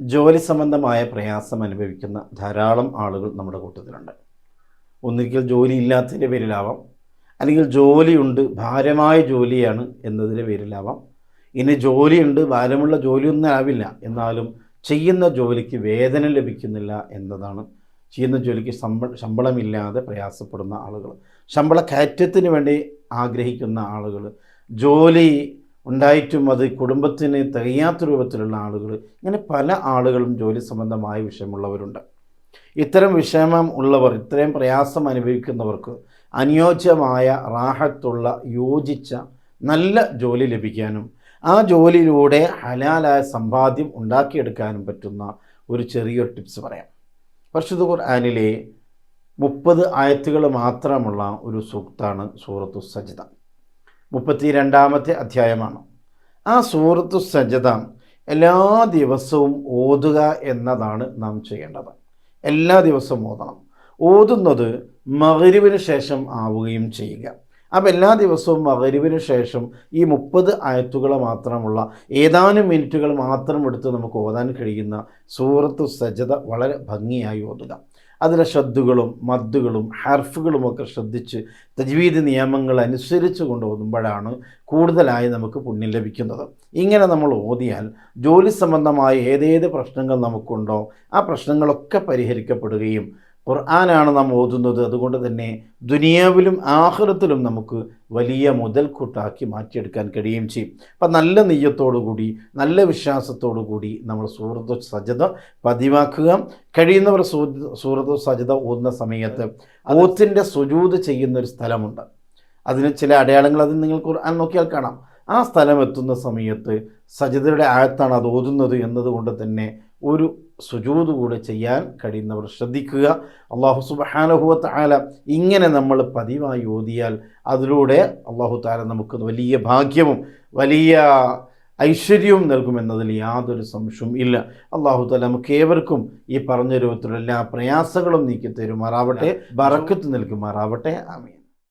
ജോലി സംബന്ധമായ പ്രയാസം അനുഭവിക്കുന്ന ധാരാളം ആളുകൾ നമ്മുടെ കൂട്ടത്തിലുണ്ട്. ഒന്നിക്കൽ ജോലി ഇല്ലാത്തതിന്റെ പേരിലാവാം അല്ലെങ്കിൽ ജോലിയുണ്ട് ഭാരമായ ജോലിയാണ് എന്നതിന്റെ പേരിലാവാം. ഇനി ജോലിയുണ്ട് ഭാരമുള്ള ജോലിയൊന്നും ആവില്ല എന്നാലും ചെയ്യുന്ന ജോലിക്ക് വേതനം ലഭിക്കുന്നില്ല എന്നതാണ്. ചെയ്യുന്ന ജോലിക്ക് ശമ്പ ശമ്പളമില്ലാതെ പ്രയാസപ്പെടുന്ന ആളുകൾ ശമ്പള കയറ്റത്തിന് വേണ്ടി ആഗ്രഹിക്കുന്ന ആളുകൾ ജോലി ഉണ്ടായിട്ടും അത് കുടുംബത്തിന് തികയാത്ത രൂപത്തിലുള്ള ആളുകൾ ഇങ്ങനെ പല ആളുകളും ജോലി സംബന്ധമായ വിഷയമുള്ളവരുണ്ട്. ഇത്തരം വിഷമം ഉള്ളവർ ഇത്രയും പ്രയാസം അനുഭവിക്കുന്നവർക്ക് അനുയോജ്യമായ റാഹത്തുള്ള യോജിച്ച നല്ല ജോലി ലഭിക്കാനും ആ ജോലിയിലൂടെ ഹലാലായ സമ്പാദ്യം ഉണ്ടാക്കിയെടുക്കാനും പറ്റുന്ന ഒരു ചെറിയൊരു ടിപ്സ് പറയാം. പരിശുദ്ധ ഖുർആനിലെ മുപ്പത് ആയത്തുകൾ മാത്രമുള്ള ഒരു സൂക്താണ് സൂറത്തു സജിത മുപ്പത്തി രണ്ടാമത്തെ അധ്യായമാണ്. ആ സൂറത്തു സജത എല്ലാ ദിവസവും ഓതുക എന്നതാണ് നാം ചെയ്യേണ്ടത്. എല്ലാ ദിവസവും ഓതണം. ഓതുന്നത് മകരിവിന് ശേഷം ആവുകയും ചെയ്യുക. അപ്പം എല്ലാ ദിവസവും മകരിവിന് ശേഷം ഈ മുപ്പത് ആയത്തുകൾ മാത്രമുള്ള ഏതാനും മിനിറ്റുകൾ മാത്രം എടുത്ത് നമുക്ക് ഓതാൻ കഴിയുന്ന സൂറത്തു സജത വളരെ ഭംഗിയായി ഓതുക. അതിലെ ശ്രദ്ധകളും മദ്ദുകളും ഹർഫുകളുമൊക്കെ ശ്രദ്ധിച്ച് തജ്വീദ് നിയമങ്ങൾ അനുസരിച്ച് കൊണ്ടുപോകുമ്പോഴാണ് കൂടുതലായി നമുക്ക് പുണ്യം ലഭിക്കുന്നത്. ഇങ്ങനെ നമ്മൾ ഓതിയാൽ ജോലി സംബന്ധമായ ഏതേത് പ്രശ്നങ്ങൾ നമുക്കുണ്ടോ ആ പ്രശ്നങ്ങളൊക്കെ പരിഹരിക്കപ്പെടുകയും ഖുർആനാണ് നാം ഓതുന്നത്. അതുകൊണ്ട് തന്നെ ദുനിയാവിലും ആഹ്റത്തിലും നമുക്ക് വലിയ മുതൽക്കൂട്ടാക്കി മാറ്റിയെടുക്കാൻ കഴിയുകയും ചെയ്യും. അപ്പം നല്ല നെയ്യത്തോടുകൂടി നല്ല വിശ്വാസത്തോടു കൂടി നമ്മൾ സൂറത്ത് സജത പതിവാക്കുക. കഴിയുന്നവർ സൂറത്ത് സജത ഓതുന്ന സമയത്ത് ഓത്തിന്റെ സുജൂത് ചെയ്യുന്ന ഒരു സ്ഥലമുണ്ട്. അതിന് ചില അടയാളങ്ങൾ അതിൽ നിങ്ങൾ ഖുർആൻ നോക്കിയാൽ കാണാം. ആ സ്ഥലം എത്തുന്ന സമയത്ത് സജിതയുടെ ആഴത്താണ് അത് ഓതുന്നത് എന്നതുകൊണ്ട് തന്നെ ഒരു സുജൂത് കൂടെ ചെയ്യാൻ കഴിയുന്നവർ ശ്രദ്ധിക്കുക. അള്ളാഹു സുബഹാനഹുവത്ത് ആല ഇങ്ങനെ നമ്മൾ പതിവായി ഓതിയാൽ അതിലൂടെ അള്ളാഹു താല നമുക്ക് വലിയ ഭാഗ്യവും വലിയ ഐശ്വര്യവും നൽകുമെന്നതിൽ യാതൊരു സംശയവും ഇല്ല. അള്ളാഹു താല നമുക്ക് ഏവർക്കും ഈ പറഞ്ഞ രൂപത്തിലുള്ള എല്ലാ പ്രയാസങ്ങളും നീക്കി തരുമാറാവട്ടെ ബറക്കത്ത് നൽകുമാറാവട്ടെ. ആമീൻ.